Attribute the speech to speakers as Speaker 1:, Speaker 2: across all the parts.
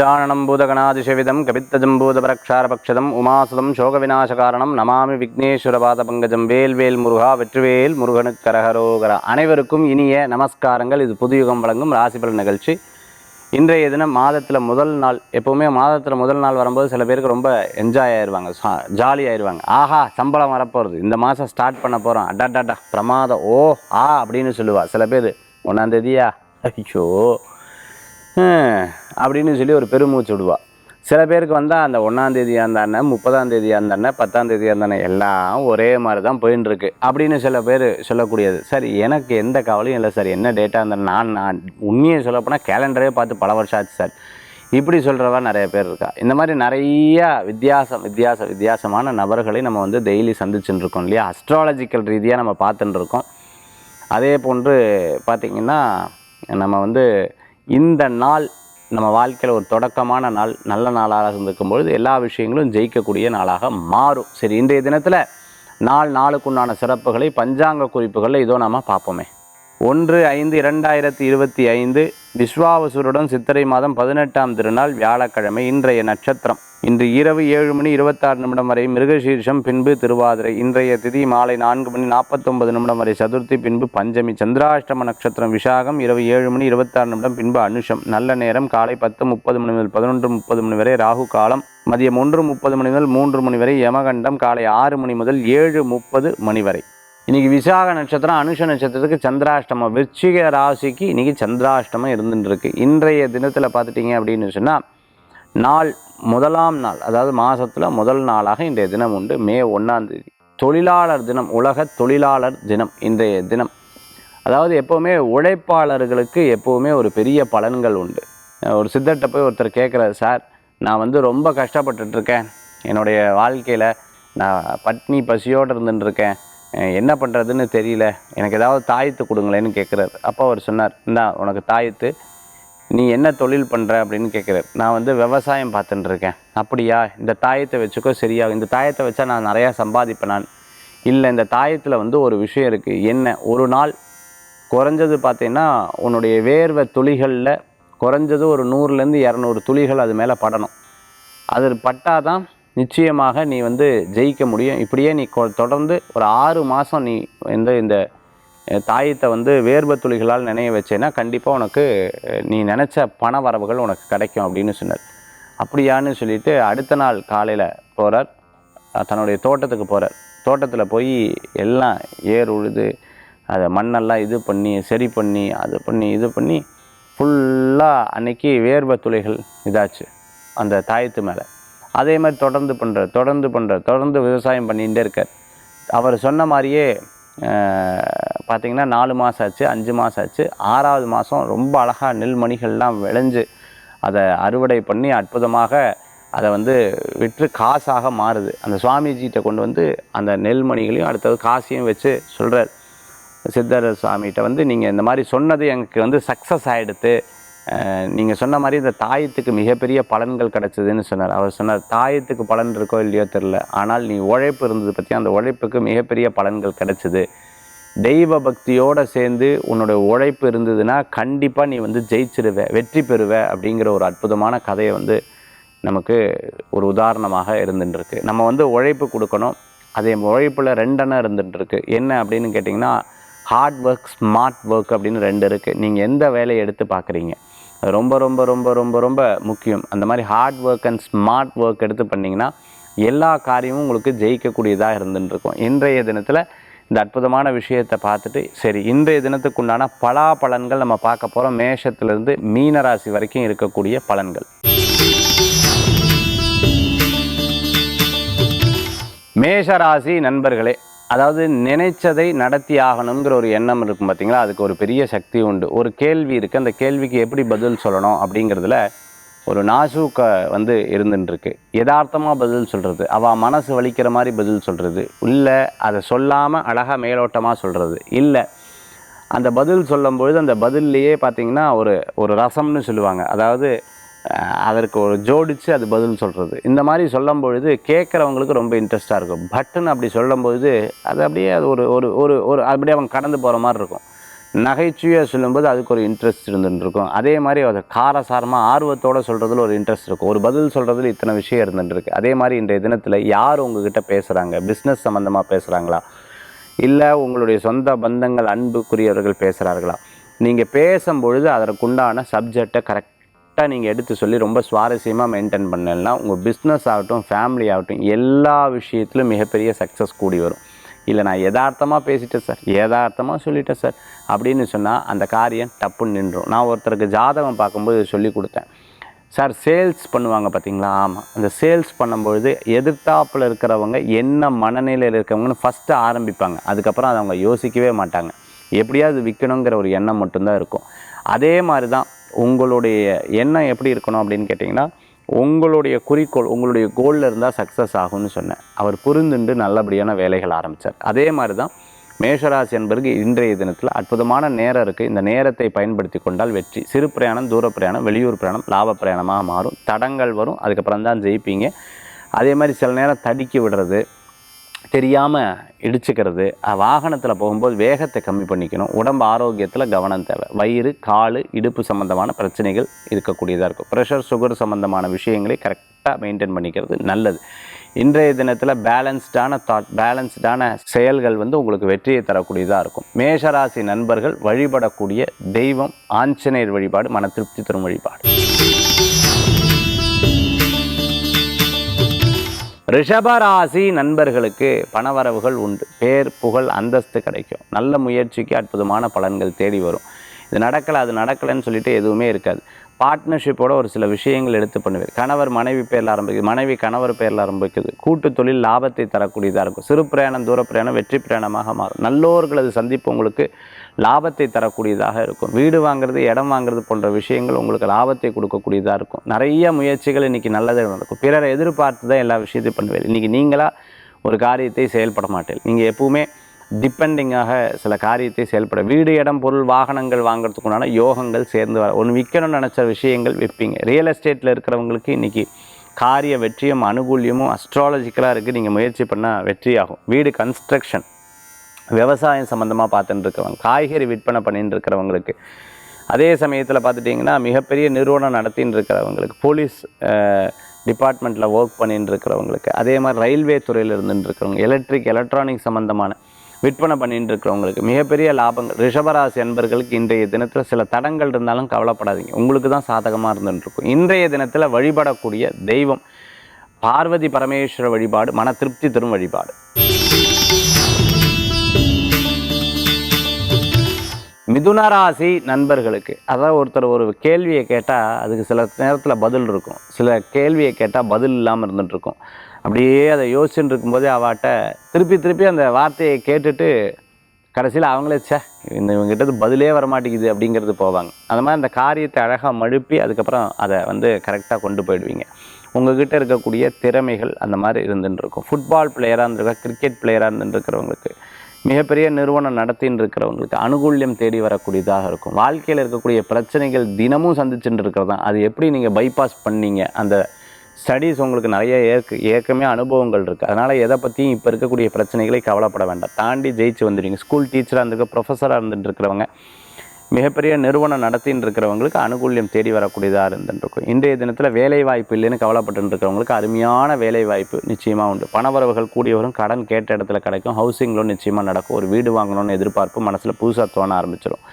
Speaker 1: கஜானனம் பூதகணாதிசவிதம் கபித்தஜம்பூதபரக்ஷாரபக்ஷதம் உமாசுதம் சோகவிநாசகாரணம் நமாமி விக்னேஸ்வரபாத பங்கஜம் வேல்வேல் முருகா வெற்றிவேல் முருகனுக்கு கரகரோகர அனைவருக்கும் இனிய நமஸ்காரங்கள். இது புதுயுகம் வழங்கும் ராசிபலன் நிகழ்ச்சி. இன்றைய தினம் மாதத்தில் முதல் நாள் எப்போவுமே மாதத்தில் முதல் நாள் வரும்போது சில பேருக்கு ரொம்ப என்ஜாய் ஆயிடுவாங்க ஜாலி ஆயிடுவாங்க ஆஹா சம்பளம் வரப்போகிறது இந்த மாதம் ஸ்டார்ட் பண்ண போகிறோம் அடாடாடா பிரமாதம். ஓ ஆ அப்படின்னு சொல்லுவா. சில பேர் ஒன்றாந்தேதியா ஐயோ. அப்படின்னு சொல்லி ஒரு பெருமூச்சு விடுவாள் சில பேருக்கு வந்தால் அந்த ஒன்றாந்தேதியாக இருந்தானே முப்பதாம் தேதியாக இருந்தானே பத்தாம் தேதியாக இருந்தானே எல்லாம் ஒரே மாதிரி தான் போயின்னு இருக்கு அப்படின்னு சில பேர் சொல்லக்கூடியது. சரி எனக்கு எந்த கவலையும் இல்லை சார். என்ன டேட்டாக இருந்தால் நான் நான் உண்மையை சொல்லப்போனால் கேலண்டரே பார்த்து பல வருஷம் ஆச்சு சார். இப்படி சொல்கிறவா நிறைய பேர் இருக்கா. இந்த மாதிரி நிறையா வித்தியாசம் வித்தியாச வித்தியாசமான நபர்களை நம்ம வந்து டெய்லி சந்திச்சுட்டு இருக்கோம் இல்லையா? அஸ்ட்ராலஜிக்கல் ரீதியாக நம்ம பார்த்துட்டு இருக்கோம் அதே போன்று பார்த்திங்கன்னா நம்ம வந்து இந்த நாள் நம்ம வாழ்க்கையில் ஒரு தொடக்கமான நாள் நல்ல நாளாக இருந்திருக்கும் பொழுது எல்லா விஷயங்களும் ஜெயிக்கக்கூடிய நாளாக மாறும். சரி இன்றைய தினத்தில் நாள் நாளுக்குண்டான சிறப்புகளை பஞ்சாங்க குறிப்புகளில் இதோ நாம் பார்ப்போமே. ஒன்று ஐந்து இரண்டாயிரத்தி இருபத்தி ஐந்து விஸ்வாவசுருடன் சித்திரை மாதம் பதினெட்டாம் திருநாள் வியாழக்கிழமை இன்றைய நட்சத்திரம். இன்று இரவு ஏழு மணி இருபத்தாறு நிமிடம் வரை மிருகசீர்ஷம் பின்பு திருவாதிரை. இன்றைய திதி மாலை நான்கு மணி நாற்பத்தொன்பது நிமிடம் வரை சதுர்த்தி பின்பு பஞ்சமி. சந்திராஷ்டம நட்சத்திரம் விசாகம் இரவு ஏழு மணி இருபத்தாறு நிமிடம் பின்பு அனுஷம். நல்ல நேரம் காலை பத்து முப்பது மணி முதல் பதினொன்று முப்பது மணி வரை ராகு காலம். மதியம் ஒன்று முப்பது மணி முதல் மூன்று மணி வரை யமகண்டம் காலை ஆறு மணி முதல் ஏழு முப்பது மணி வரை. இன்றைக்கி விசாக நட்சத்திரம் அனுஷ நட்சத்திரத்துக்கு சந்திராஷ்டமம். விருச்சிக ராசிக்கு இன்றைக்கி சந்திராஷ்டமம் இருந்துட்டுருக்கு. இன்றைய தினத்தில் பார்த்துட்டீங்க அப்படின்னு சொன்னால் நாள் முதலாம் நாள் அதாவது மாதத்தில் முதல் நாளாக இன்றைய தினம் உண்டு. மே ஒன்றாம் தேதி. தொழிலாளர் தினம் உலக தொழிலாளர் தினம் இன்றைய தினம். அதாவது எப்போவுமே உழைப்பாளர்களுக்கு எப்போவுமே ஒரு பெரிய பலன்கள் உண்டு. ஒரு சித்தர்கிட்ட போய் ஒருத்தர் கேட்குறாரு சார் நான் வந்து ரொம்ப கஷ்டப்பட்டுட்டு இருக்கேன். என்னுடைய வாழ்க்கையில் நான் பட்னி பசியோடு இருந்துட்டுருக்கேன். என்ன பண்ணுறதுன்னு தெரியல. எனக்கு ஏதாவது தாயத்து கொடுங்களேன்னு கேட்குறாரு அப்போ அவர் சொன்னார் இந்தா உனக்கு தாயத்து. நீ என்ன தொழில் பண்ணுற அப்படின்னு கேட்குறாரு நான் வந்து விவசாயம் பார்த்துட்டுருக்கேன் அப்படியா? இந்த தாயத்தை வச்சுக்கோ சரியாகும் இந்த தாயத்தை வச்சா நான் நிறையா சம்பாதிப்பேன் நான். இல்லை இந்த தாயத்தில் வந்து ஒரு விஷயம் இருக்குது என்ன? ஒரு நாள் குறைஞ்சது பார்த்தீங்கன்னா உன்னுடைய வேர்வை துளிகளில் குறைஞ்சது ஒரு நூறுலேருந்து இரநூறு துளிகள் அது மேலே படணும். அது பட்டாதான் நிச்சயமாக நீ வந்து ஜெயிக்க முடியும். இப்படியே நீ தொடர்ந்து ஒரு ஆறு மாதம் நீ இந்த இந்த தாயத்தை வந்து வேர்வை துளிகளால் நினைய வச்சேன்னா கண்டிப்பாக உனக்கு நீ நினச்ச பண வரவுகள் உனக்கு கிடைக்கும் அப்படின்னு சொன்னார். அப்படியான்னு சொல்லிட்டு அடுத்த நாள் காலையில் போகிறார் தன்னுடைய தோட்டத்துக்கு போகிறார் தோட்டத்தில் போய் எல்லாம் ஏர் உழுது அதை மண்ணெல்லாம் இது பண்ணி சரி பண்ணி அது பண்ணி இது பண்ணி ஃபுல்லாக அன்னைக்கு வேர்வை துளிகள் இதாச்சு அந்த தாயத்து மேலே. அதே மாதிரி தொடர்ந்து பண்ணுற தொடர்ந்து பண்ணுற தொடர்ந்து விவசாயம் பண்ணிகிட்டே இருக்கார். அவர் சொன்ன மாதிரியே பார்த்திங்கன்னா நாலு மாதம் ஆச்சு அஞ்சு மாதம் ஆச்சு. ஆறாவது மாதம் ரொம்ப அழகாக நெல்மணிகள்லாம் விளைஞ்சு அதை அறுவடை பண்ணி அற்புதமாக அதை வந்து விற்று காசாக மாறுது. அந்த சுவாமிஜிகிட்ட கொண்டு வந்து அந்த நெல்மணிகளையும் அடுத்தது காசையும் வச்சு சொல்கிறார் சித்தர் சுவாமிகிட்ட வந்து நீங்கள் இந்த மாதிரி சொன்னது எனக்கு வந்து சக்ஸஸ் ஆகிடுது நீங்கள் சொன்ன மாதிரி இந்த தாயத்துக்கு மிகப்பெரிய பலன்கள் கிடச்சிதுன்னு சொன்னார். அவர் சொன்னார் தாயத்துக்கு பலன் இருக்கோ இல்லையோ தெரில ஆனால் நீ உழைப்பு இருந்தது பற்றி அந்த உழைப்புக்கு மிகப்பெரிய பலன்கள் கிடச்சிது. தெய்வ பக்தியோடு சேர்ந்து உன்னோட உழைப்பு இருந்ததுன்னா கண்டிப்பாக நீ வந்து ஜெயிச்சிருவ வெற்றி பெறுவ அப்படிங்கிற ஒரு அற்புதமான கதையை வந்து நமக்கு ஒரு உதாரணமாக இருந்துட்டுருக்கு. நம்ம வந்து உழைப்பு கொடுக்கணும். அதே உழைப்பில் ரெண்டெண்ணம் இருந்துட்டுருக்கு. என்ன அப்படின்னு கேட்டிங்கன்னா ஹார்ட் ஒர்க் ஸ்மார்ட் ஒர்க் அப்படின்னு ரெண்டு இருக்குது நீங்கள் எந்த வேலையை எடுத்து பார்க்குறீங்க? ரொம்ப ரொம்ப ரொம்ப ரொம்ப ரொம்ப முக்கியம். அந்த மாதிரி hard work and smart work எடுத்து பண்ணிங்கன்னா எல்லா காரியமும் உங்களுக்கு ஜெயிக்கக்கூடியதாக இருந்துருக்கும் இன்றைய தினத்தில் இந்த அற்புதமான விஷயத்தை பார்த்துட்டு சரி இன்றைய பலா பலன்கள் நம்ம பார்க்க போகிறோம் மேஷத்துலேருந்து மீனராசி வரைக்கும் இருக்கக்கூடிய பலன்கள். மேஷராசி நண்பர்களே அதாவது நினைச்சதை நடத்தி ஆகணுங்கிற ஒரு எண்ணம் இருக்கும் பார்த்தீங்களா அதுக்கு ஒரு பெரிய சக்தி உண்டு. ஒரு கேள்வி இருக்குது அந்த கேள்விக்கு எப்படி பதில் சொல்லணும் அப்படிங்கிறதுல ஒரு நாசூக்க வந்து இருந்துட்டுருக்கு யதார்த்தமாக பதில் சொல்கிறது அவள் மனசு வலிக்கிற மாதிரி பதில் சொல்கிறது இல்லை அதை சொல்லாமல் அழகாக மேலோட்டமாக சொல்கிறது இல்லை அந்த பதில் சொல்லும்பொழுது அந்த பதில்லையே பார்த்தீங்கன்னா ஒரு ஒரு ரசம்னு சொல்லுவாங்க. அதாவது அதற்கு ஒரு ஜோடித்து அது பதில் சொல்கிறது இந்த மாதிரி சொல்லும் பொழுது கேட்குறவங்களுக்கு ரொம்ப இன்ட்ரெஸ்ட்டாக இருக்கும். பட்டுன்னு அப்படி சொல்லும்பொழுது அது அப்படியே அது ஒரு ஒரு ஒரு ஒரு அப்படியே அவங்க கடந்து போகிற மாதிரி இருக்கும். நகைச்சுவையாக சொல்லும்போது அதுக்கு ஒரு இன்ட்ரெஸ்ட் இருந்துட்டு இருக்கும். அதே மாதிரி அதை காரசாரமாக ஆர்வத்தோடு சொல்கிறதுல ஒரு இன்ட்ரெஸ்ட் இருக்கும். ஒரு பதில் சொல்கிறதுல இத்தனை விஷயம் இருந்துட்டுருக்கு அதே மாதிரி இன்றைய தினத்தில் யார் உங்ககிட்ட பேசுகிறாங்க பிஸ்னஸ் சம்மந்தமாக பேசுகிறாங்களா இல்லை உங்களுடைய சொந்த பந்தங்கள் அன்புக்குரியவர்கள் பேசுகிறார்களா நீங்கள் பேசும்பொழுது அதற்குண்டான சப்ஜெக்டை கரெக்டாக நீங்கள் எடுத்து சொல்லி ரொம்ப சுவாரஸ்யமாக மெயின்டைன் பண்ணலன்னா உங்கள் பிஸ்னஸ் ஆகட்டும் ஃபேமிலி ஆகட்டும் எல்லா விஷயத்திலும் மிகப்பெரிய சக்ஸஸ் கூடி வரும். இல்லை நான் யதார்த்தமாக பேசிட்டேன் சார் யதார்த்தமாக சொல்லிட்டேன் சார் அப்படின்னு சொன்னால் அந்த காரியம் டப்புன்னு நின்றும். நான் ஒருத்தருக்கு ஜாதகம் பார்க்கும்போது சொல்லி கொடுத்தேன். சார் சேல்ஸ் பண்ணுவாங்க பார்த்தீங்களா ஆமாம் அந்த சேல்ஸ் பண்ணும்பொழுது எதிர்த்தாப்பில் இருக்கிறவங்க என்ன மனநிலையில் இருக்கவங்கன்னு ஃபஸ்ட்டு ஆரம்பிப்பாங்க. அதுக்கப்புறம் அதை அவங்க யோசிக்கவே மாட்டாங்க. எப்படியாவது விற்கணுங்கிற ஒரு எண்ணம் மட்டும்தான் இருக்கும். அதே மாதிரி தான் உங்களுடைய எண்ணம் எப்படி இருக்கணும் அப்படின்னு கேட்டிங்கன்னா உங்களுடைய குறிக்கோள் உங்களுடைய கோலில் இருந்தால் சக்ஸஸ் ஆகும்னு சொன்னேன். அவர் புரிந்துண்டு நல்லபடியான வேலைகள் ஆரம்பித்தார் அதே மாதிரி தான் மேஷராசி என்பருக்கு இன்றைய தினத்தில் அற்புதமான நேரம் இருக்குது இந்த நேரத்தை பயன்படுத்தி கொண்டால் வெற்றி. சிறு பிரயாணம் தூர பிரயாணம் வெளியூர் பிரயாணம் லாப பிரயாணமாக மாறும். தடங்கள் வரும். அதுக்கப்புறம் தான் ஜெயிப்பீங்க. அதே மாதிரி சில நேரம் தடுக்கி விடுறது தெரியாமல் இடிச்சுக்கிறது வாகனத்தில் போகும்போது வேகத்தை கம்மி பண்ணிக்கணும். உடம்பு ஆரோக்கியத்தில் கவனம் தேவை. வயிறு கால் இடுப்பு சம்மந்தமான பிரச்சனைகள் இருக்கக்கூடியதாக இருக்கும். ப்ரெஷர் சுகர் சம்மந்தமான விஷயங்களை கரெக்டாக மெயின்டைன் பண்ணிக்கிறது நல்லது. இன்றைய தினத்தில் பேலன்ஸ்டான தாட் பேலன்ஸ்டான செயல்கள் வந்து உங்களுக்கு வெற்றியை தரக்கூடியதாக இருக்கும். மேஷராசி நண்பர்கள் வழிபடக்கூடிய தெய்வம் ஆஞ்சநேயர் வழிபாடு மன திருப்தி தரும் வழிபாடு. ரிஷபராசி நண்பர்களுக்கு பணவரவுகள் உண்டு. பேர் புகழ் அந்தஸ்து கிடைக்கும். நல்ல முயற்சிக்கு அற்புதமான பலன்கள் தேடி வரும். இது நடக்கலை அது நடக்கலைன்னு சொல்லிட்டு எதுவுமே இருக்காது. பார்ட்னர்ஷிப்போட ஒரு சில விஷயங்கள் எடுத்து பண்ணுவேன். கணவர் மனைவி பேரில் ஆரம்பிக்குது. மனைவி கணவர் பேரில் ஆரம்பிக்குது. கூட்டு தொழில் லாபத்தை தரக்கூடியதாக இருக்கும். சிறு பிரயாணம் தூர பிரயாணம் வெற்றி பிரயாணமாக மாறும். நல்லோர்களது சந்திப்பு உங்களுக்கு லாபத்தை தரக்கூடியதாக இருக்கும். வீடு வாங்குறது இடம் வாங்குறது போன்ற விஷயங்கள் உங்களுக்கு லாபத்தை கொடுக்கக்கூடியதாக இருக்கும். நிறைய முயற்சிகள் இன்றைக்கி நல்லதாக நடக்கும். பிறரை எதிர்பார்த்து தான் எல்லா விஷயத்தையும் பண்ணுவார் இன்றைக்கி நீங்களாக ஒரு காரியத்தை செயல்பட மாட்டேன் நீங்கள் எப்பவுமே டிபெண்டிங்காக சில காரியத்தை செயல்பட வீடு இடம் பொருள் வாகனங்கள் வாங்குறதுக்குண்டான யோகங்கள் சேர்ந்து வர ஒன்று விற்கணும்னு நினச்ச விஷயங்கள் விற்பீங்க. ரியல் எஸ்டேட்டில் இருக்கிறவங்களுக்கு இன்றைக்கி காரிய வெற்றியும் அனுகூல்யமும் அஸ்ட்ராலஜிக்கலாக இருக்குது நீங்கள் முயற்சி பண்ணால் வெற்றியாகும். வீடு கன்ஸ்ட்ரக்ஷன் விவசாயம் சம்மந்தமாக பார்த்துட்டு இருக்கிறவங்க காய்கறி விற்பனை பண்ணிட்டு இருக்கிறவங்களுக்கு. அதே சமயத்தில் பார்த்துட்டிங்கன்னா மிகப்பெரிய நிறுவனம் நடத்தின்னு இருக்கிறவங்களுக்கு போலீஸ் டிபார்ட்மெண்ட்டில் ஒர்க் பண்ணிட்டு இருக்கிறவங்களுக்கு அதே மாதிரி ரயில்வே துறையில் இருந்துட்டு இருக்கிறவங்க எலக்ட்ரிக் எலக்ட்ரானிக் சம்மந்தமான விற்பனை பண்ணிட்டு இருக்கிறவங்களுக்கு மிகப்பெரிய லாபங்கள். ரிஷபராசி என்பர்களுக்கு இன்றைய தினத்தில் சில தடங்கள் இருந்தாலும் கவலைப்படாதீங்க. உங்களுக்கு தான் சாதகமாக இருந்துட்டுருக்கும் இன்றைய தினத்தில் வழிபடக்கூடிய தெய்வம் பார்வதி பரமேஸ்வர வழிபாடு மன திருப்தி தரும் வழிபாடு. மிதுன ராசி நண்பர்களுக்கு அதாவது ஒருத்தர் ஒரு கேள்வியை கேட்டால் அதுக்கு சில நேரத்தில் பதில் இருக்கும். சில கேள்வியை கேட்டால் பதில் இல்லாமல் இருந்துட்டு இருக்கும் அப்படியே அதை யோசிச்சுட்டு இருக்கும்போதே அவாட்ட திருப்பி திருப்பி அந்த வார்த்தையை கேட்டுட்டு கடைசியில் அவங்களே ச்சே இந்த இவங்ககிட்ட பதிலே வர மாட்டேங்குது அப்படிங்கிறது போவாங்க. அந்த மாதிரி அந்த காரியத்தை அழகாக மழுப்பி அதுக்கப்புறம் அதை வந்து கரெக்டாக கொண்டு போயிடுவீங்க. உங்ககிட்ட இருக்கக்கூடிய திறமைகள் அந்த மாதிரி இருந்துட்டு இருக்கும். ஃபுட்பால் பிளேயராக இருந்திருக்கா கிரிக்கெட் பிளேயராக இருந்துருக்கிறவங்களுக்கு மிகப்பெரிய நிறுவனம் நடத்தின்னு இருக்கிறவங்களுக்கு அனுகூல்யம் தேடி வரக்கூடியதாக இருக்கும். வாழ்க்கையில் இருக்கக்கூடிய பிரச்சனைகள் தினமும் சந்திச்சுட்டு இருக்கிறது தான் அது எப்படி நீங்கள் பைபாஸ் பண்ணீங்க? அந்த ஸ்டடீஸ் உங்களுக்கு நிறைய ஏற்க ஏற்கமே அனுபவங்கள் இருக்குது அதனால் எதை பற்றியும் இப்போ இருக்கக்கூடிய பிரச்சனைகளை கவலைப்பட வேண்டாம். தாண்டி ஜெயிச்சு வந்துடுவீங்க. ஸ்கூல் டீச்சராக இருந்திருக்க ப்ரொஃபஸராக இருந்துட்டு இருக்கிறவங்க மிகப்பெரிய நிறுவனம் நடத்தின்னு இருக்கிறவங்களுக்கு அனுகூல்யம் தேடி வரக்கூடியதாக இருந்துருக்கும் இன்றைய தினத்தில் வேலை வாய்ப்பு இல்லைன்னு கவலைப்பட்டு இருக்கிறவங்களுக்கு அருமையான வேலை வாய்ப்பு நிச்சயமாக உண்டு. பணவரவுகள் கூடிய வரும் கடன் கேட்ட இடத்துல கிடைக்கும். ஹவுசிங் லோன் நிச்சயமாக நடக்கும். ஒரு வீடு வாங்கணும்னு எதிர்பார்ப்பு மனசில் புதுசாக தோண ஆரம்பிச்சிடும்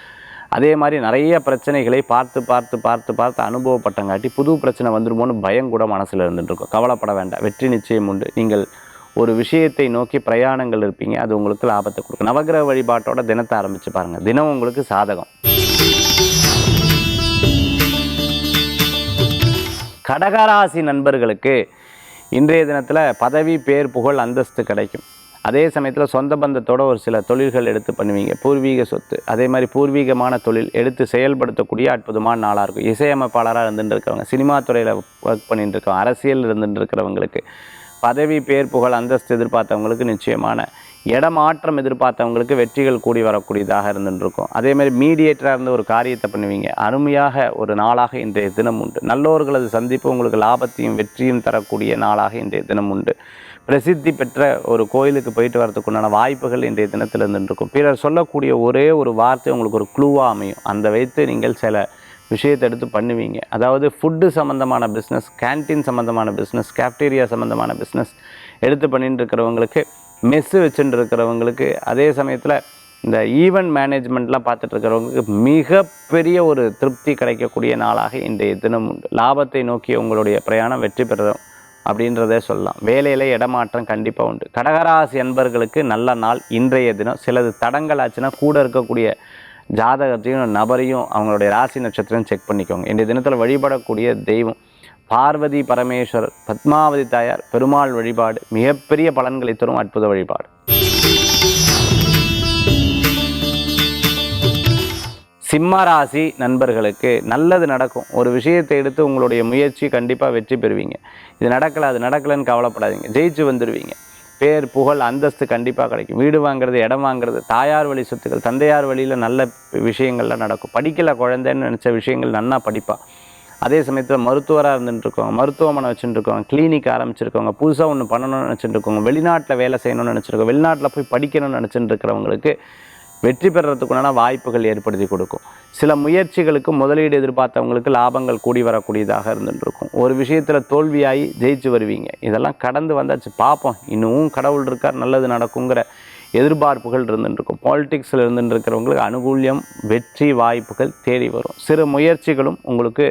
Speaker 1: அதே மாதிரி நிறைய பிரச்சனைகளை பார்த்து பார்த்து பார்த்து பார்த்து அனுபவப்பட்டங்காட்டி புது பிரச்சனை வந்துடுமோன்னு பயம் கூட மனசில் இருந்துட்டு கவலைப்பட வேண்டாம். வெற்றி நிச்சயம் உண்டு. நீங்கள் ஒரு விஷயத்தை நோக்கி பிரயாணங்கள் இருப்பீங்க. அது உங்களுக்கு லாபத்தை கொடுக்கும். நவகிரக வழிபாட்டோட தினத்தை ஆரம்பித்து பாருங்கள் தினம் உங்களுக்கு சாதகம். கடகராசி நண்பர்களுக்கு இன்றைய தினத்தில் பதவி பேர் புகழ் அந்தஸ்து கிடைக்கும். அதே சமயத்தில் சொந்த பந்தத்தோட ஒரு சில தொழில்கள் எடுத்து பண்ணுவீங்க. பூர்வீக சொத்து. அதே மாதிரி பூர்வீகமான தொழில் எடுத்து செயல்படுத்தக்கூடிய அற்புதமான நாளாக இருக்கும். இசையமைப்பாளராக இருந்துட்டு இருக்கிறவங்க சினிமா துறையில் ஒர்க் பண்ணிட்டு இருக்கவங்க அரசியல் இருந்துட்டு இருக்கிறவங்களுக்கு பதவி பேர் புகழ் அந்தஸ்து எதிர்பார்த்தவங்களுக்கு நிச்சயமான இடமாற்றம் எதிர்பார்த்தவங்களுக்கு வெற்றிகள் கூடி வரக்கூடியதாக இருந்துருக்கும். அதேமாதிரி அதே மாதிரி மீடியேட்டராக இருந்து ஒரு காரியத்தை பண்ணுவீங்க. அருமையாக ஒரு நாளாக இன்றைய தினம் உண்டு. நல்லோர்களது சந்திப்பு உங்களுக்கு லாபத்தையும் வெற்றியும் தரக்கூடிய நாளாக இன்றைய தினம் உண்டு. பிரசித்தி பெற்ற ஒரு கோயிலுக்கு போயிட்டு வரதுக்குண்டான வாய்ப்புகள் இன்றைய தினத்தில் இருந்துருக்கும் பிறர் சொல்லக்கூடிய ஒரே ஒரு வார்த்தை உங்களுக்கு ஒரு க்ளூவாக அமையும். அந்த வைத்து நீங்கள் சில விஷயத்தை எடுத்து பண்ணுவீங்க. அதாவது ஃபுட்டு சம்மந்தமான பிஸ்னஸ் கேன்டீன் சம்மந்தமான பிஸ்னஸ் கேப்டீரியா சம்மந்தமான பிஸ்னஸ் எடுத்து பண்ணிட்டு இருக்கிறவங்களுக்கு மெஸ்ஸு வச்சுட்டு இருக்கிறவங்களுக்கு அதே சமயத்தில் இந்த ஈவெண்ட் மேனேஜ்மெண்ட்லாம் பார்த்துட்டு இருக்கிறவங்களுக்கு மிகப்பெரிய ஒரு திருப்தி கிடைக்கக்கூடிய நாளாக இன்றைய தினம் உண்டு. லாபத்தை நோக்கி உங்களுடைய பிரயாணம் வெற்றி பெறும். அப்படின்றதே சொல்லலாம். வேலையில் இடமாற்றம் கண்டிப்பாக உண்டு. கடகராசி என்பர்களுக்கு நல்ல நாள் இன்றைய தினம். சிலது தடங்கள் ஆச்சுன்னா கூட இருக்கக்கூடிய ஜாதகத்தையும் நபரையும் அவங்களுடைய ராசி நட்சத்திரம் செக் பண்ணிக்கோங்க. இன்றைய தினத்தில் வழிபடக்கூடிய தெய்வம் பார்வதி பரமேஸ்வரர் பத்மாவதி தாயார் பெருமாள் வழிபாடு மிகப்பெரிய பலன்களை தரும் அற்புத வழிபாடு. சிம்மராசி நண்பர்களுக்கு நல்லது நடக்கும். ஒரு விஷயத்தை எடுத்து உங்களுடைய முயற்சி கண்டிப்பாக வெற்றி பெறுவீங்க. இது நடக்கலை அது நடக்கலைன்னு கவலைப்படாதீங்க. ஜெயிச்சு வந்துடுவீங்க பேர் புகழ் அந்தஸ்து கண்டிப்பாக கிடைக்கும். வீடு வாங்குறது இடம் வாங்குறது தாயார் வழி சொத்துக்கள் தந்தையார் வழியில் நல்ல விஷயங்கள்லாம் நடக்கும். படிக்கல குழந்தைன்னு நினச்ச விஷயங்கள் நன்னா படிப்பாள் அதே சமயத்தில் மருத்துவராக இருந்துட்டுருக்கோங்க மருத்துவமனை வச்சுட்டுருக்கோங்க கிளினிக் ஆரம்பிச்சிருக்கோங்க புதுசாக ஒன்று பண்ணணும்னு நினச்சிட்டு இருக்கோங்க வெளிநாட்டில் வேலை செய்யணும்னு நினச்சிருக்கோம் வெளிநாட்டில் போய் படிக்கணும்னு நினச்சிட்டு இருக்கிறவங்களுக்கு வெற்றி பெறத்துக்குண்டான வாய்ப்புகள் ஏற்படுத்தி கொடுக்கும். சில முயற்சிகளுக்கு முதலீடு எதிர்பார்த்தவங்களுக்கு லாபங்கள் கூடி வரக்கூடியதாக இருந்துருக்கும் ஒரு விஷயத்தில் தோல்வியாகி ஜெயிச்சு வருவீங்க. இதெல்லாம் கடந்து வந்தாச்சு. பார்ப்போம் இன்னமும் கடவுள் இருக்கார் நல்லது நடக்குங்கிற எதிர்பார்ப்புகள் இருந்துருக்கும் பாலிட்டிக்ஸில் இருந்துருக்கிறவங்களுக்கு அனுகூல்யம் வெற்றி வாய்ப்புகள் தேடி வரும். சிறு முயற்சிகளும் உங்களுக்கு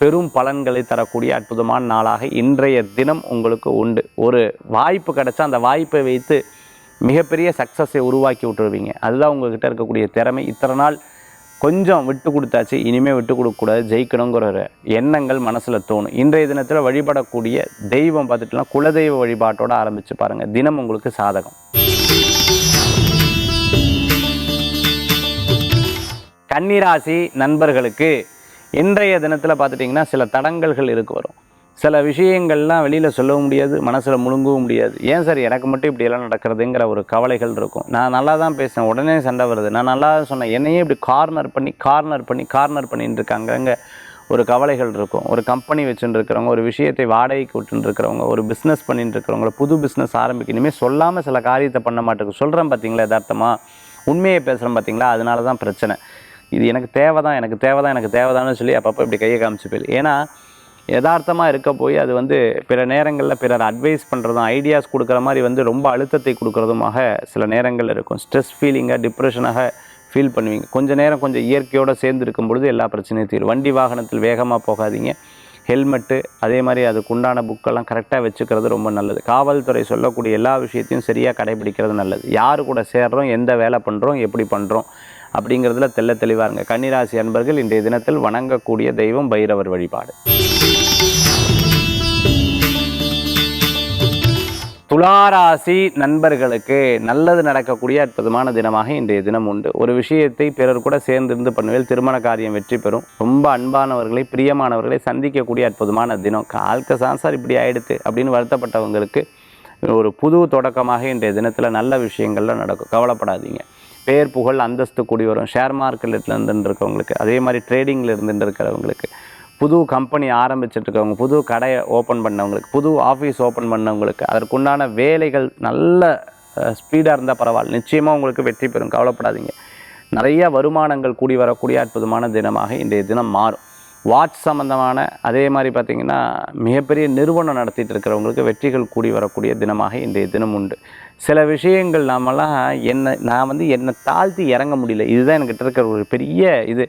Speaker 1: பெரும் பலன்களை தரக்கூடிய அற்புதமான நாளாக இன்றைய தினம் உங்களுக்கு உண்டு. ஒரு வாய்ப்பு கிடைச்சா அந்த வாய்ப்பை வைத்து மிகப்பெரிய சக்ஸஸை உருவாக்கி விட்டுருவீங்க. அதுதான் உங்ககிட்ட இருக்கக்கூடிய திறமை. இத்தனை நாள் கொஞ்சம் விட்டு கொடுத்தாச்சு இனிமேல் விட்டு கொடுக்கக்கூடாது ஜெயிக்கணுங்கிற ஒரு எண்ணங்கள் மனசில் தோணும். இன்றைய தினத்தில் வழிபடக்கூடிய தெய்வம் பார்த்துட்டுலாம் குலதெய்வ வழிபாட்டோட ஆரம்பித்து பாருங்கள் தினம் உங்களுக்கு சாதகம். கன்னிராசி நண்பர்களுக்கு இன்றைய தினத்தில் பார்த்துட்டிங்கன்னா சில தடங்கல்கள் இருக்கு வரும். சில விஷயங்கள்லாம் வெளியில் சொல்லவும் முடியாது மனசில் முழுங்கவும் முடியாது. ஏன் சார் எனக்கு மட்டும் இப்படியெல்லாம் நடக்கிறதுங்கிற ஒரு கவலைகள் இருக்கும். நான் நல்லா தான் பேசினேன் உடனே சண்டை வருது. நான் நல்லா தான் சொன்னேன் என்னையே இப்படி கார்னர் பண்ணி கார்னர் பண்ணி கார்னர் பண்ணிட்டு இருக்காங்கங்க ஒரு கவலைகள் இருக்கும். ஒரு கம்பெனி வச்சுட்டு இருக்கிறவங்க ஒரு விஷயத்தை வாடகைக்கு விட்டுட்டு இருக்கிறவங்க ஒரு பிஸ்னஸ் பண்ணிட்டு இருக்கிறவங்க புது பிஸ்னஸ் ஆரம்பிக்க இனிமேல் சொல்லாமல் சில காரியத்தை பண்ண மாட்டேங்க. சொல்கிறேன் பார்த்தீங்களா யதார்த்தமாக உண்மையை பேசுகிறேன் பார்த்தீங்களா அதனால தான் பிரச்சனை. இது எனக்கு தேவை தான் எனக்கு தேவை தான் எனக்கு தேவைதான்னு சொல்லி அப்பப்போ இப்படி கையை காமிச்சு போயிரு ஏன்னா யதார்த்தமாக இருக்க போய் அது வந்து பிற நேரங்களில் பிறர் அட்வைஸ் பண்ணுறதும் ஐடியாஸ் கொடுக்குற மாதிரி வந்து ரொம்ப அழுத்தத்தை கொடுக்குறதுமாக சில நேரங்கள் இருக்கும். ஸ்ட்ரெஸ் ஃபீலிங்காக டிப்ரெஷனாக ஃபீல் பண்ணுவீங்க. கொஞ்சம் நேரம் கொஞ்சம் இயற்கையோடு சேர்ந்து இருக்கும் பொழுது எல்லா பிரச்சனையும் தீரும். வண்டி வாகனத்தில் வேகமாக போகாதீங்க. ஹெல்மெட்டு அதே மாதிரி அதுக்கு உண்டான புக்கெல்லாம் கரெக்டாக வச்சுக்கிறது ரொம்ப நல்லது. காவல்துறை சொல்லக்கூடிய எல்லா விஷயத்தையும் சரியாக கடைபிடிக்கிறது நல்லது. யார் கூட சேர்றோம் எந்த வேலை பண்ணுறோம் எப்படி பண்ணுறோம் அப்படிங்கிறதுல தெள்ள தெளிவாக இருங்க. கன்னிராசி அன்பர்கள் இன்றைய தினத்தில் வணங்கக்கூடிய தெய்வம் பைரவர் வழிபாடு. துளாராசி நண்பர்களுக்கு நல்லது நடக்கக்கூடிய அற்புதமான தினமாக இன்றைய தினம் உண்டு. ஒரு விஷயத்தை பிறர் கூட சேர்ந்திருந்து பண்ணுவேல் திருமண காரியம் வெற்றி பெறும். ரொம்ப அன்பானவர்களை பிரியமானவர்களை சந்திக்கக்கூடிய அற்புதமான தினம். கால்க சான்சார் இப்படி ஆயிடுத்து அப்படின்னு வருத்தப்பட்டவங்களுக்கு ஒரு புது தொடக்கமாக இன்றைய தினத்தில் நல்ல விஷயங்கள்லாம் நடக்கும். கவலைப்படாதீங்க. பேர் புகழ் அந்தஸ்து கூடி வரும். ஷேர் மார்க்கெட்டில் இருந்துட்டு இருக்கவங்களுக்கு அதே மாதிரி ட்ரேடிங்கில் இருந்துட்டு இருக்கிறவங்களுக்கு புது கம்பெனி ஆரம்பிச்சிட்ருக்கவங்க புது கடையை ஓப்பன் பண்ணவங்களுக்கு புது ஆஃபீஸ் ஓப்பன் பண்ணவங்களுக்கு அதற்குண்டான வேலைகள் நல்ல ஸ்பீடாக இருந்தால் பரவாயில்ல. நிச்சயமாக உங்களுக்கு வெற்றி பெறும். கவலைப்படாதீங்க. நிறைய வருமானங்கள் கூடி வரக்கூடிய அற்புதமான தினமாக இன்றைய தினம் மாறும். வாட்ச் சம்மந்தமான அதே மாதிரி பார்த்திங்கன்னா மிகப்பெரிய நிறுவனம் நடத்திட்டு இருக்கிறவங்களுக்கு வெற்றிகள் கூடி வரக்கூடிய தினமாக இன்றைய தினம் உண்டு. சில விஷயங்கள் நாமெல்லாம் என்னை நான் வந்து என்னை தாழ்த்தி இறங்க முடியல. இதுதான் என்கிட்ட இருக்கிற ஒரு பெரிய இது.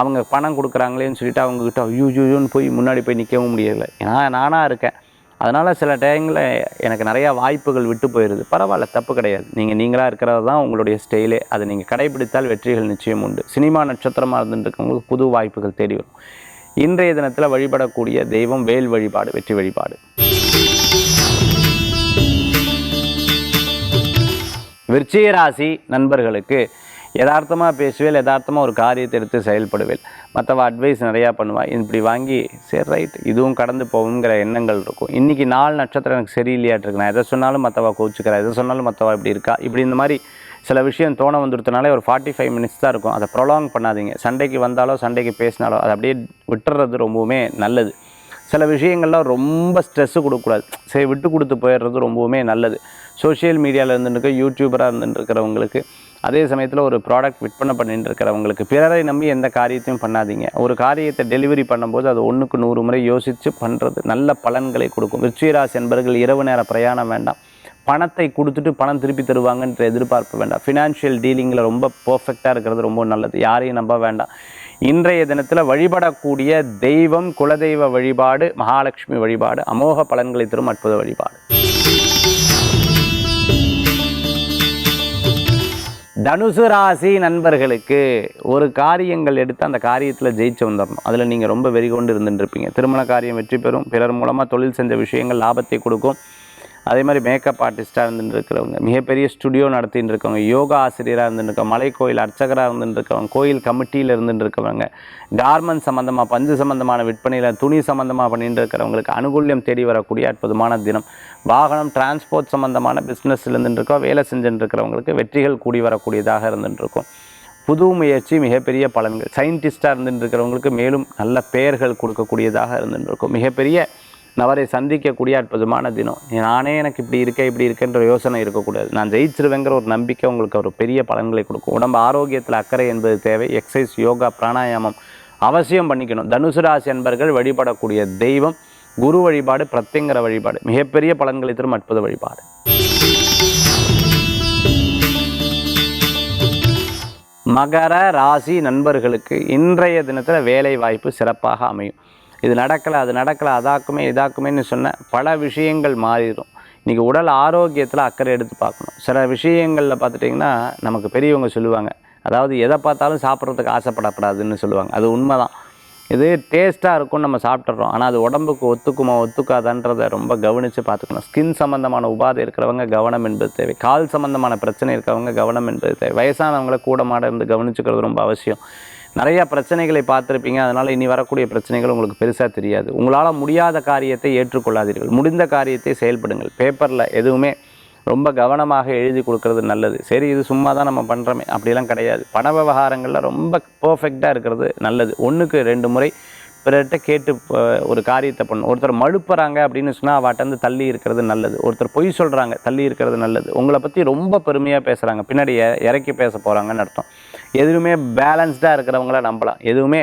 Speaker 1: அவங்க பணம் கொடுக்குறாங்களேன்னு சொல்லிட்டு அவங்கக்கிட்ட ஐயோயோன்னு போய் முன்னாடி போய் நிற்கவும் முடியலை. ஏன்னா நானாக இருக்கேன். அதனால் சில டைமில் எனக்கு நிறையா வாய்ப்புகள் விட்டு போயிடுது பரவாயில்ல தப்பு கிடையாது. நீங்கள் நீங்களாக இருக்கிறது தான் உங்களுடைய ஸ்டைலே. அதை நீங்கள் கடைபிடித்தால் வெற்றிகள் நிச்சயம் உண்டு. சினிமா நட்சத்திரமாக இருந்துருக்கவங்களுக்கு புது வாய்ப்புகள் தேடி வரும். இன்றைய தினத்தில் வழிபடக்கூடிய தெய்வம் வேல் வழிபாடு வெற்றி வழிபாடு. விருச்சிக ராசி நண்பர்களுக்கு யதார்த்தமாக பேசுவேல் யதார்த்தமாக ஒரு காரியத்தை எடுத்து செயல்படுவேல். மற்றவ அட்வைஸ் நிறையா பண்ணுவாள் இப்படி வாங்கி சரி ரைட் இதுவும் கடந்து போகுங்கிற எண்ணங்கள் இருக்கும். இன்றைக்கி நாலு நட்சத்திரம் எனக்கு சரியில்லையாட்டிருக்கு. நான் எதை சொன்னாலும் மற்றவா கோச்சுக்கிறேன் எதை சொன்னாலும் மற்றவா இப்படி இருக்கா? இப்படி இந்த மாதிரி சில விஷயம் தோண வந்துடுறதுனாலே ஒரு ஃபார்ட்டி ஃபைவ் மினிட்ஸ் தான் இருக்கும். அதை ப்ரொலாங் பண்ணாதீங்க. சண்டைக்கு வந்தாலோ சண்டைக்கு பேசினாலோ அதை அப்படியே விட்டுறது ரொம்பவுமே நல்லது. சில விஷயங்கள்லாம் ரொம்ப ஸ்ட்ரெஸ்ஸு கொடுக்கக்கூடாது. சரி விட்டு கொடுத்து போயிடுறது ரொம்பவுமே நல்லது. சோஷியல் மீடியாவில் இருந்துட்டு யூடியூபராக இருந்துட்டு இருக்கிறவங்களுக்கு அதே சமயத்தில் ஒரு ப்ராடக்ட் விற்பனை பண்ணிட்டு இருக்கிறவங்களுக்கு பிறரை நம்பி எந்த காரியத்தையும் பண்ணாதீங்க. ஒரு காரியத்தை டெலிவரி பண்ணும்போது அது ஒன்றுக்கு நூறு முறை யோசித்து பண்ணுறது நல்ல பலன்களை கொடுக்கும். விருச்சிகராசி என்பர்கள் இரவு நேர பிரயாணம் வேண்டாம். பணத்தை கொடுத்துட்டு பணம் திருப்பி தருவாங்கன்ற எதிர்பார்ப்பு வேண்டாம். ஃபினான்ஷியல் டீலிங்கில் ரொம்ப பர்ஃபெக்டாக இருக்கிறது ரொம்ப நல்லது. யாரையும் நம்ப வேண்டாம். இன்றைய தினத்தில் வழிபடக்கூடிய தெய்வம் குலதெய்வ வழிபாடு மகாலட்சுமி வழிபாடு அமோக பலன்களை தரும் அற்புத வழிபாடு. தனுசு ராசி நண்பர்களுக்கு ஒரு காரியங்கள் எடுத்து அந்த காரியத்தில் ஜெயிச்சு வந்துடணும் அதில் நீங்கள் ரொம்ப வெறி கொண்டு இருந்துட்டுருப்பீங்க திருமண காரியம் வெற்றி பெறும். பிறர் மூலமாக தொழில் செஞ்ச விஷயங்கள் லாபத்தை கொடுக்கும். அதே மாதிரி மேக்கப் ஆர்டிஸ்ட்டாக இருந்துட்டு இருக்கிறவங்க மிகப்பெரிய ஸ்டுடியோ நடத்திட்டு இருக்கவங்க யோகா ஆசிரியராக இருந்துட்டு இருக்கவங்க மலை கோயில் அர்ச்சகராக இருந்துட்டு இருக்கவங்க கோயில் கமிட்டியில் இருந்துட்டு இருக்கவங்க கார்மெண்ட் சம்மந்தமாக பஞ்சு சம்மந்தமான விற்பனையில் துணி சம்மந்தமாக பண்ணிட்டு இருக்கிறவங்களுக்கு அனுகூல்யம் தேடி வரக்கூடிய அற்புதமான தினம். வாகனம் டிரான்ஸ்போர்ட் சம்மந்தமான பிஸ்னஸில் இருந்துட்டு இருக்கோம் வேலை செஞ்சுட்டு இருக்கிறவங்களுக்கு வெற்றிகள் கூடி வரக்கூடியதாக இருந்துட்டு இருக்கும் புது முயற்சி மிகப்பெரிய பலன்கள். சயின்டிஸ்ட்டாக இருந்துட்டு இருக்கிறவங்களுக்கு மேலும் நல்ல பெயர்கள் கொடுக்கக்கூடியதாக இருந்துட்டு இருக்கும் மிகப்பெரிய அவரை சந்திக்கக்கூடிய அற்புதமான தினம். நானே எனக்கு இப்படி இருக்கேன் இப்படி இருக்கேன்ற யோசனை இருக்கக்கூடாது. நான் ஜெயிச்சிருவேங்கிற ஒரு நம்பிக்கை உங்களுக்கு ஒரு பெரிய பலன்களை கொடுக்கும். உடம்பு ஆரோக்கியத்தில் அக்கறை என்பது தேவை. எக்ஸசைஸ் யோகா பிராணாயாமம் அவசியம் பண்ணிக்கணும். தனுசு ராசி என்பர்கள் வழிபடக்கூடிய தெய்வம் குரு வழிபாடு பிரத்யங்கர வழிபாடு. மிகப்பெரிய பலன்களை தரும் அற்புத வழிபாடு. மகர ராசி நண்பர்களுக்கு இன்றைய தினத்தில் வேலை வாய்ப்பு சிறப்பாக அமையும். இது நடக்கலை அது நடக்கலை அதாக்குமே இதாக்குமேன்னு சொன்ன பல விஷயங்கள் மாறிடும். இன்றைக்கி உடல் ஆரோக்கியத்தில் அக்கறை எடுத்து பார்க்கணும். சில விஷயங்களில் பார்த்துட்டிங்கன்னா நமக்கு பெரியவங்க சொல்லுவாங்க அதாவது எதை பார்த்தாலும் சாப்பிட்றதுக்கு ஆசைப்படப்படாதுன்னு சொல்லுவாங்க. அது உண்மை தான் இது டேஸ்ட்டாக இருக்கும்னு நம்ம சாப்பிட்றோம் ஆனால் அது உடம்புக்கு ஒத்துக்குமா ஒத்துக்காதன்றதை ரொம்ப கவனித்து பார்த்துக்கணும். ஸ்கின் சம்மந்தமான உபாதை இருக்கிறவங்க கவனம் என்பது தேவை. கால் சம்மந்தமான பிரச்சனை இருக்கிறவங்க கவனம் என்பது தேவை. வயசானவங்களை கூட மாட இருந்து கவனிச்சுக்கிறது ரொம்ப அவசியம். நிறையா பிரச்சனைகளை பார்த்துருப்பீங்க. அதனால் இனி வரக்கூடிய பிரச்சனைகள் உங்களுக்கு பெருசாக தெரியாது. உங்களால் முடியாத காரியத்தை ஏற்றுக்கொள்ளாதீர்கள். முடிந்த காரியத்தை செயல்படுங்கள். பேப்பரில் எதுவுமே ரொம்ப கவனமாக எழுதி கொடுக்கறது நல்லது. சரி இது சும்மா தான் நம்ம பண்ணுறோமே அப்படிலாம் கிடையாது. பண விவகாரங்களில் ரொம்ப பர்ஃபெக்டாக இருக்கிறது நல்லது. ஒன்றுக்கு ரெண்டு முறை பிறர்கிட்ட கேட்டு ஒரு காரியத்தை பண்ணணும். ஒருத்தர் மழுப்புறாங்க அப்படின்னு சொன்னால் அவட்டேருந்து தள்ளி இருக்கிறது நல்லது. ஒருத்தர் பொய் சொல்கிறாங்க தள்ளி இருக்கிறது நல்லது. உங்களை பற்றி ரொம்ப பெருமையாக பேசுகிறாங்க பின்னாடி இறக்கி பேச போகிறாங்கன்னு அர்த்தம். எதுவுமே பேலன்ஸ்டாக இருக்கிறவங்கள நம்பலாம். எதுவுமே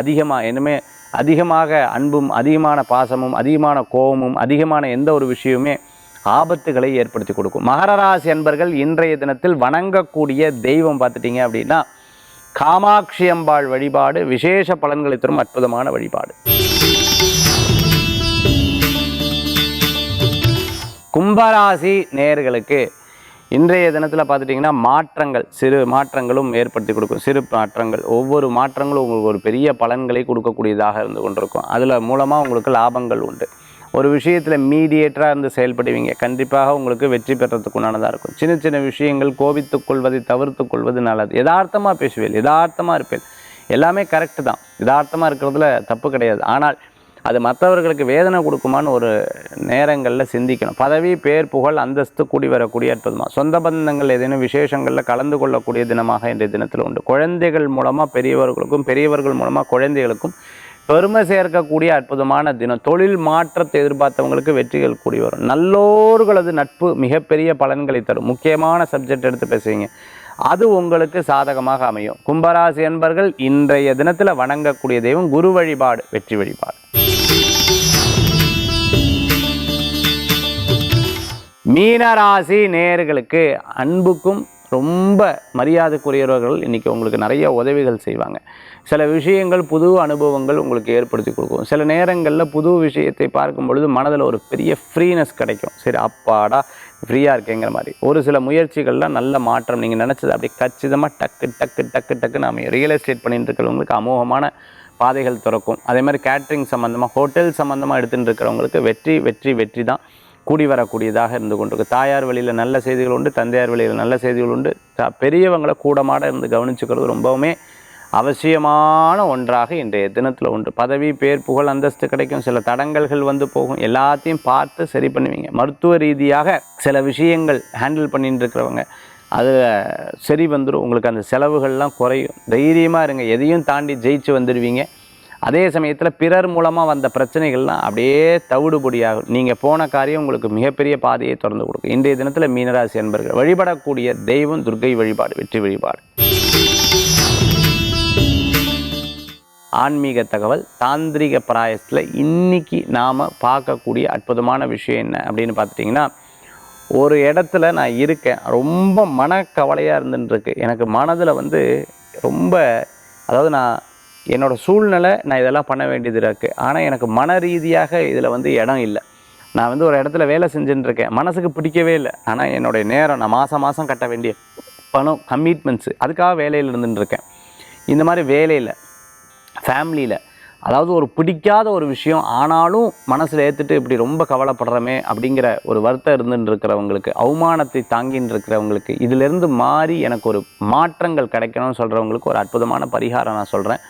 Speaker 1: அதிகமாக இனிமே அதிகமாக அன்பும் அதிகமான பாசமும் அதிகமான கோபமும் அதிகமான எந்த ஒரு விஷயமுமே ஆபத்துகளை ஏற்படுத்தி கொடுக்கும். மகர ராசி அன்பர்கள் இன்றைய தினத்தில் வணங்கக்கூடிய தெய்வம் பார்த்துட்டிங்க அப்படின்னா காமாட்சி அம்பாள் வழிபாடு விசேஷ பலன்களை தரும் அற்புதமான வழிபாடு. கும்பராசி நேயர்களுக்கு இன்றைய தினத்தில் பார்த்துட்டிங்கன்னா மாற்றங்கள் சிறு மாற்றங்களும் ஏற்படுத்தி கொடுக்கும். சிறு மாற்றங்கள் ஒவ்வொரு மாற்றங்களும் உங்களுக்கு ஒரு பெரிய பலன்களை கொடுக்கக்கூடியதாக இருந்து கொண்டிருக்கும். அதில் மூலமாக உங்களுக்கு லாபங்கள் உண்டு. ஒரு விஷயத்தில் மீடியேட்டராக இருந்து செயல்படுவீங்க. கண்டிப்பாக உங்களுக்கு வெற்றி பெறத்துக்கு உண்டானதாக இருக்கும். சின்ன சின்ன விஷயங்கள் கோபித்துக் கொள்வதை தவிர்த்து கொள்வது நல்லது. யதார்த்தமாக பேசுவேன். யதார்த்தமாக இருப்பேன். எல்லாமே கரெக்டு தான். யதார்த்தமாக இருக்கிறதுல தப்பு கிடையாது. ஆனால் அது மற்றவர்களுக்கு வேதனை கொடுக்குமான்னு ஒரு நேரங்களில் சிந்திக்கணும். பதவி பேர் புகழ் அந்தஸ்து கூடி வரக்கூடிய அற்புதமாக சொந்த பந்தங்கள் ஏதேனும் விசேஷங்களில் கலந்து கொள்ளக்கூடிய தினமாக இன்றைய தினத்தில் உண்டு. குழந்தைகள் மூலமாக பெரியவர்களுக்கும் பெரியவர்கள் மூலமாக குழந்தைகளுக்கும் பெருமை சேர்க்கக்கூடிய அற்புதமான தினம். தொழில் மாற்றத்தை எதிர்பார்த்தவங்களுக்கு வெற்றிகள் கூடி வரும். நல்லோர்களது நட்பு மிகப்பெரிய பலன்களை தரும். முக்கியமான சப்ஜெக்ட் எடுத்து பேசுவீங்க. அது உங்களுக்கு சாதகமாக அமையும். கும்பராசி என்பர்கள் இன்றைய தினத்தில் வணங்கக்கூடிய தெய்வம் குரு வழிபாடு வெற்றி வழிபாடு. மீனராசி நேயர்களுக்கு அன்புக்கும் ரொம்ப மரியாதைக்குரியவர்கள் இன்றைக்கி உங்களுக்கு நிறைய உதவிகள் செய்வாங்க. சில விஷயங்கள் புது அனுபவங்கள் உங்களுக்கு ஏற்படுத்தி கொடுக்கும். சில நேரங்களில் புது விஷயத்தை பார்க்கும் பொழுது மனதில் ஒரு பெரிய ஃப்ரீனஸ் கிடைக்கும். சரி அப்பாடா ஃப்ரீயாக இருக்கேங்கிற மாதிரி. ஒரு சில முயற்சிகளில் நல்ல மாற்றம் நீங்கள் நினச்சது அப்படியே கச்சிதமாக டக்கு டக்கு டக்கு டக்கு நாம் ரியல் எஸ்டேட் பண்ணிட்டு இருக்கிறவங்களுக்கு அமோகமான பாதைகள் திறக்கும். அதே மாதிரி கேட்ரிங் சம்மந்தமாக ஹோட்டல் சம்மந்தமாக எடுத்துகிட்டு இருக்கிறவங்களுக்கு வெற்றி வெற்றி வெற்றி தான் கூடி வரக்கூடியதாக இருந்து கொண்டிருக்கு. தாயார் வழியில் நல்ல செய்திகள் உண்டு தந்தையார் வழியில் நல்ல செய்திகள் உண்டு. த பெரியவங்களை கூடமாட இருந்து கவனிச்சுக்கிறது ரொம்பவுமே அவசியமான ஒன்றாக இன்றைய தினத்தில் உண்டு. பதவி பேர் புகழ் அந்தஸ்து கிடைக்கும். சில தடங்கல்கள் வந்து போகும். எல்லாத்தையும் பார்த்து சரி பண்ணுவீங்க. மருத்துவ ரீதியாக சில விஷயங்கள் ஹேண்டில் பண்ணிட்டு இருக்கிறவங்க அது சரி வந்துடும் உங்களுக்கு அந்த செலவுகள்லாம் குறையும். தைரியமாக இருங்க. எதையும் தாண்டி ஜெயிச்சு வந்துடுவீங்க அதே சமயத்தில் பிறர் மூலமாக வந்த பிரச்சனைகள்லாம் அப்படியே தவிடுபடியாகும் நீங்கள் போன காரியம் உங்களுக்கு மிகப்பெரிய பாதையை திறந்து கொடுக்கும். இன்றைய தினத்தில் மீனராசி என்பர்கள் வழிபடக்கூடிய தெய்வம் துர்க்கை வழிபாடு வெற்றி வழிபாடு. ஆன்மீக தகவல் தாந்திரிக பிராயத்தில் இன்னைக்கு நாம் பார்க்கக்கூடிய அற்புதமான விஷயம் என்ன அப்படின்னு பார்த்துட்டிங்கன்னா ஒரு இடத்துல நான் இருக்கேன் ரொம்ப மனக்கவலையாக இருந்துட்டுருக்கு எனக்கு மனதில் வந்து ரொம்ப அதாவது நான் என்னோட சூழ்நிலை நான் இதெல்லாம் பண்ண வேண்டியது இருக்குது ஆனால் எனக்கு மன ரீதியாக இதில் வந்து இடம் இல்லை. நான் வந்து ஒரு இடத்துல வேலை செஞ்சுட்டு இருக்கேன். மனசுக்கு பிடிக்கவே இல்லை. ஆனால் என்னுடைய நேரம் நான் மாதம் மாதம் கட்ட வேண்டிய பணம் கமிட்மெண்ட்ஸு அதுக்காக வேலையில் இருந்துட்டுருக்கேன் இந்த மாதிரி வேலையில் ஃபேமிலியில் அதாவது ஒரு பிடிக்காத ஒரு விஷயம் ஆனாலும் மனசில் ஏற்றுட்டு இப்படி ரொம்ப கவலைப்படுறமே அப்படிங்கிற ஒரு வருத்தம் இருந்துட்டு இருக்கிறவங்களுக்கு அவமானத்தை தாங்கின்னு இருக்கிறவங்களுக்கு இதிலிருந்து மாறி எனக்கு ஒரு மாற்றங்கள் கிடைக்கணும்னு சொல்கிறவங்களுக்கு ஒரு அற்புதமான பரிகாரம் நான் சொல்கிறேன்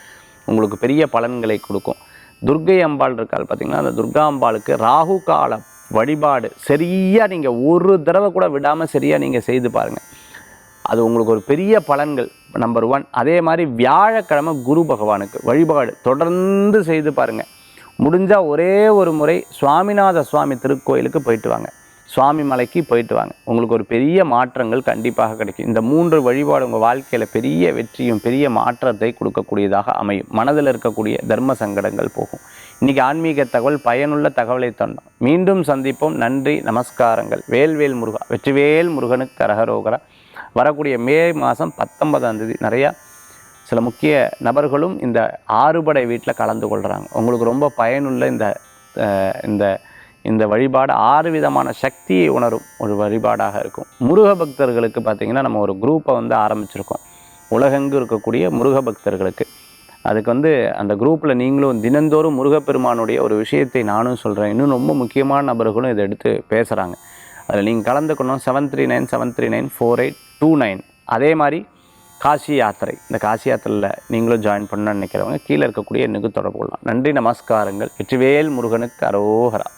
Speaker 1: உங்களுக்கு பெரிய பலன்களை கொடுக்கும். துர்க்கை அம்பாள் இருக்காள் பார்த்தீங்கன்னா அந்த துர்கா அம்பாளுக்கு ராகு கால வழிபாடு சரியாக நீங்கள் ஒரு தடவை கூட விடாமல் சரியாக நீங்கள் செய்து பாருங்கள் அது உங்களுக்கு ஒரு பெரிய பலன்கள் நம்பர் ஒன் அதே மாதிரி வியாழக்கிழமை குரு பகவானுக்கு வழிபாடு தொடர்ந்து செய்து பாருங்கள் முடிஞ்சால் ஒரே ஒரு முறை சுவாமிநாத சுவாமி திருக்கோயிலுக்கு போயிட்டு வாங்க. சுவாமி மலைக்கு போயிட்டு வாங்க. உங்களுக்கு ஒரு பெரிய மாற்றங்கள் கண்டிப்பாக கிடைக்கும். இந்த மூன்று வழிபாடு உங்கள் வாழ்க்கையில் பெரிய வெற்றியும் பெரிய மாற்றத்தை கொடுக்கக்கூடியதாக அமையும். மனதில் இருக்கக்கூடிய தர்ம சங்கடங்கள் போகும். இன்றைக்கி ஆன்மீக தகவல் பயனுள்ள தகவலை தந்தோம். மீண்டும் சந்திப்போம். நன்றி நமஸ்காரங்கள். வேல்வேல் முருகா வெற்றிவேல் முருகனுக்கு கரகரோகரா. வரக்கூடிய மே மாதம் பத்தொன்பதாம் தேதி நிறையா சில முக்கிய நபர்களும் இந்த ஆறுபடை வீட்டில் கலந்து கொள்கிறாங்க உங்களுக்கு ரொம்ப பயனுள்ள இந்த இந்த இந்த வழிபாடு ஆறு விதமான சக்தியை உணரும் ஒரு வழிபாடாக இருக்கும். முருக பக்தர்களுக்கு பார்த்திங்கன்னா நம்ம ஒரு குரூப்பை வந்து ஆரம்பிச்சிருக்கோம். உலகெங்கு இருக்கக்கூடிய முருக பக்தர்களுக்கு. அதுக்கு வந்து அந்த குரூப்பில் நீங்களும் தினந்தோறும் முருகப்பெருமானுடைய ஒரு விஷயத்தை நானும் சொல்கிறேன் இன்னும் ரொம்ப முக்கியமான நபர்களும் இதை எடுத்து பேசுகிறாங்க அதில் நீங்கள் கலந்துக்கணும். Seven three nine seven three nine four eight two nine அதே மாதிரி காசி யாத்திரை. இந்த காசி யாத்திரையில் நீங்களும் ஜாயின் பண்ணணும்னு நினைக்கிறவங்க கீழே இருக்கக்கூடிய எண்ணுக்கு தொடர்பு கொள்ளலாம் நன்றி நமஸ்காரங்கள். வெற்றிவேல் முருகனுக்கு அரோகரா.